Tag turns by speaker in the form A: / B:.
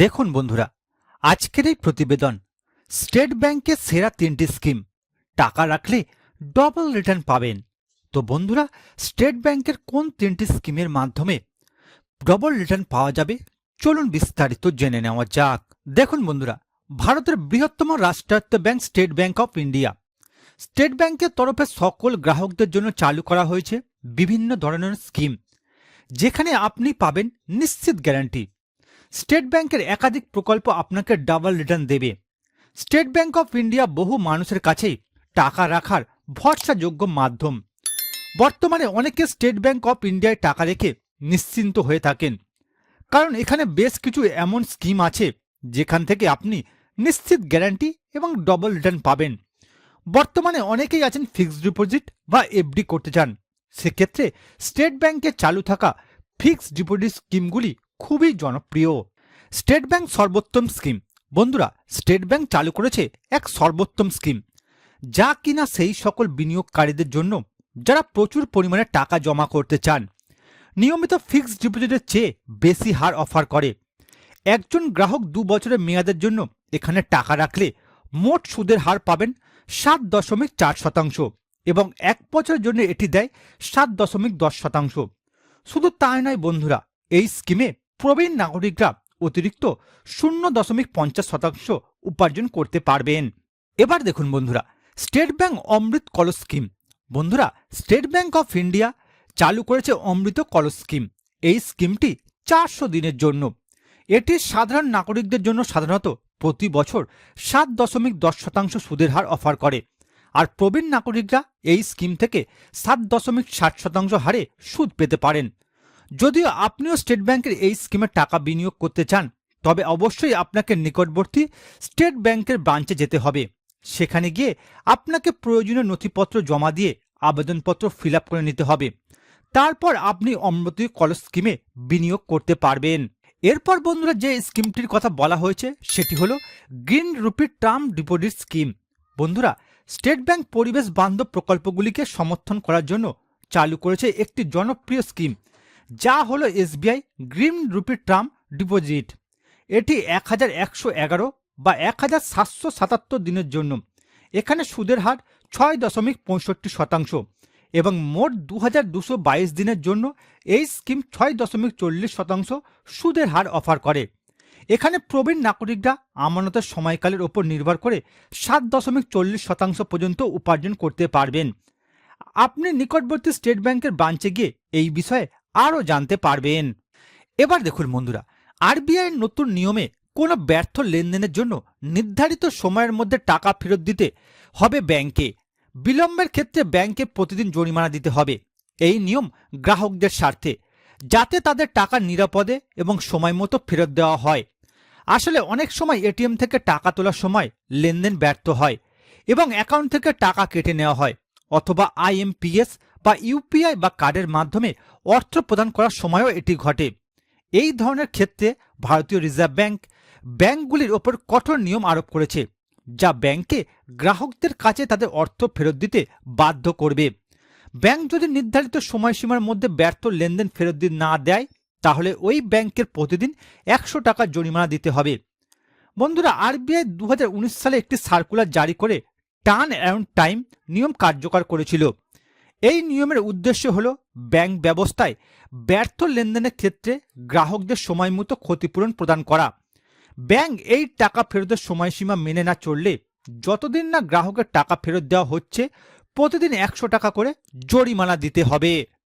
A: দেখুন বন্ধুরা, আজকের এই প্রতিবেদন, স্টেট ব্যাংকের সেরা তিনটি স্কিম, টাকা রাখলে ডবল রিটার্ন পাবেন। তো বন্ধুরা, স্টেট ব্যাংকের কোন তিনটি স্কিমের মাধ্যমে ডবল রিটার্ন পাওয়া যাবে? চলুন বিস্তারিত জেনে নেওয়া যাক। দেখুন বন্ধুরা, ভারতের বৃহত্তম রাষ্ট্রায়ত্ত bank state bank of India. State ব্যাংকের তরফে সকল গ্রাহকদের জন্য চালু করা হয়েছে বিভিন্ন ধরনের স্কিম, যেখানে আপনি পাবেন নিশ্চিত গ্যারান্টি। স্টেট ব্যাংকের একাধিক প্রকল্প আপনাকে ডাবল রিটার্ন দেবে। স্টেট ব্যাংক অফ ইন্ডিয়া বহু মানুষের কাছেই টাকা রাখার ভরসাযোগ্য মাধ্যম। বর্তমানে অনেকে স্টেট ব্যাংক অফ ইন্ডিয়ায় টাকা রেখে নিশ্চিন্ত হয়ে থাকেন। কারণ এখানে বেশ কিছু এমন স্কিম আছে, যেখান থেকে আপনি নিশ্চিত গ্যারান্টি এবং ডবল রিটার্ন পাবেন। বর্তমানে অনেকেই আছেন ফিক্সড ডিপোজিট বা এফডি করতে চান। সেক্ষেত্রে স্টেট ব্যাংকে চালু থাকা ফিক্সড ডিপোজিট স্কিমগুলি খুবই জনপ্রিয়। স্টেট ব্যাংক সর্বোত্তম স্কিম। বন্ধুরা, স্টেট ব্যাংক চালু করেছে এক সর্বোত্তম স্কিম। যা কিনা সেই সকল বিনিয়োগকারীদের জন্য যারা প্রচুর পরিমাণে টাকা জমা করতে চান। নিয়মিত ফিক্সড ডিপোজিটের চেয়ে বেশি হার অফার করে। একজন গ্রাহক দু বছরের মেয়াদের জন্য এখানে টাকা রাখলে মোট সুদের হার পাবেন সাত দশমিক চার শতাংশ এবং এক বছরের জন্য এটি দেয় সাত দশমিক দশ শতাংশ। শুধু তাই নয় বন্ধুরা, এই স্কিমে প্রবীণ নাগরিকরা অতিরিক্ত শূন্য দশমিক পঞ্চাশ শতাংশ উপার্জন করতে পারবেন। এবার দেখুন বন্ধুরা, স্টেট ব্যাংক অমৃত কলস স্কিম। বন্ধুরা, স্টেট ব্যাংক অফ ইন্ডিয়া চালু করেছে অমৃত কলস স্কিম। এই স্কিমটি চারশো দিনের জন্য। এটি সাধারণ নাগরিকদের জন্য সাধারণত প্রতি বছর সাত দশমিক দশ শতাংশ সুদের হার অফার করে। আর প্রবীণ নাগরিকরা এই স্কিম থেকে সাত দশমিক ষাট শতাংশ হারে সুদ পেতে পারেন। যদিও আপনিও স্টেট ব্যাংকের এই স্কিমে টাকা বিনিয়োগ করতে চান, তবে অবশ্যই আপনাকে নিকটবর্তী স্টেট ব্যাংকের ব্রাঞ্চে যেতে হবে। সেখানে গিয়ে আপনাকে প্রয়োজনীয় নথিপত্র জমা দিয়ে আবেদনপত্র ফিল করে নিতে হবে। তারপর আপনি অমৃতি কলেজ স্কিমে বিনিয়োগ করতে পারবেন। এরপর বন্ধুরা যে স্কিমটির কথা বলা হয়েছে, সেটি হলো green rupee term deposit scheme. বন্ধুরা, স্টেট ব্যাংক পরিবেশ বান্ধব প্রকল্পগুলিকে সমর্থন করার জন্য চালু করেছে একটি জনপ্রিয় স্কিম। যা হলো SBI green rupee term deposit. এটি এক হাজার একশো এগারো বা এক হাজার সাতশো সাতাত্তর দিনের জন্য। এখানে সুদের হার ছয় দশমিক পঁয়ষট্টি শতাংশ এবং মোট দু হাজার দুশো বাইশ দিনের জন্য এই স্কিম ছয় দশমিক চল্লিশ শতাংশ সুদের হার অফার করে। এখানে প্রবীণ নাগরিকরা আমানতের সময়কালের ওপর নির্ভর করে সাত দশমিক চল্লিশ শতাংশ পর্যন্ত উপার্জন করতে পারবেন। আপনি নিকটবর্তী স্টেট ব্যাংকের ব্রাঞ্চে গিয়ে এই বিষয়ে আরও জানতে পারবেন। এবার দেখুন বন্ধুরা, আরবিআইয়ের নতুন নিয়মে কোনো ব্যর্থ লেনদেনের জন্য নির্ধারিত সময়ের মধ্যে টাকা ফেরত দিতে হবে ব্যাংকে। বিলম্বের ক্ষেত্রে ব্যাংকে প্রতিদিন জরিমানা দিতে হবে। এই নিয়ম গ্রাহকদের স্বার্থে, যাতে তাদের টাকা নিরাপদে এবং সময় মতো ফেরত দেওয়া হয়। আসলে অনেক সময় এটিএম থেকে টাকা তোলার সময় লেনদেন ব্যর্থ হয় এবং অ্যাকাউন্ট থেকে টাকা কেটে নেওয়া হয় অথবা আইএমপিএস বা ইউপিআই বা কার্ডের মাধ্যমে অর্থ প্রদান করার সময়ও এটি ঘটে। এই ধরনের ক্ষেত্রে ভারতীয় রিজার্ভ ব্যাংক ব্যাংকগুলির ওপর কঠোর নিয়ম আরোপ করেছে, যা ব্যাংকে গ্রাহকদের কাছে তাদের অর্থ ফেরত দিতে বাধ্য করবে। ব্যাংক যদি নির্ধারিত সময়সীমার মধ্যে ব্যর্থ লেনদেন ফেরত না দেয়, তাহলে ওই ব্যাংকের প্রতিদিন একশো টাকা জরিমানা দিতে হবে। বন্ধুরা আরবিআই দু হাজার উনিশ সালে একটি সার্কুলার জারি করে টার্ন অ্যারাউন্ড টাইম নিয়ম কার্যকর করেছিল। এই নিয়মের উদ্দেশ্য হল ব্যাংক ব্যবস্থায় ব্যর্থ লেনদেনের ক্ষেত্রে গ্রাহকদের সময়মতো ক্ষতিপূরণ প্রদান করা। ব্যাংক এই টাকা ফেরতের সময়সীমা মেনে না চললে যতদিন না গ্রাহকের টাকা ফেরত দেওয়া হচ্ছে, প্রতিদিন একশো টাকা করে জরিমানা দিতে হবে।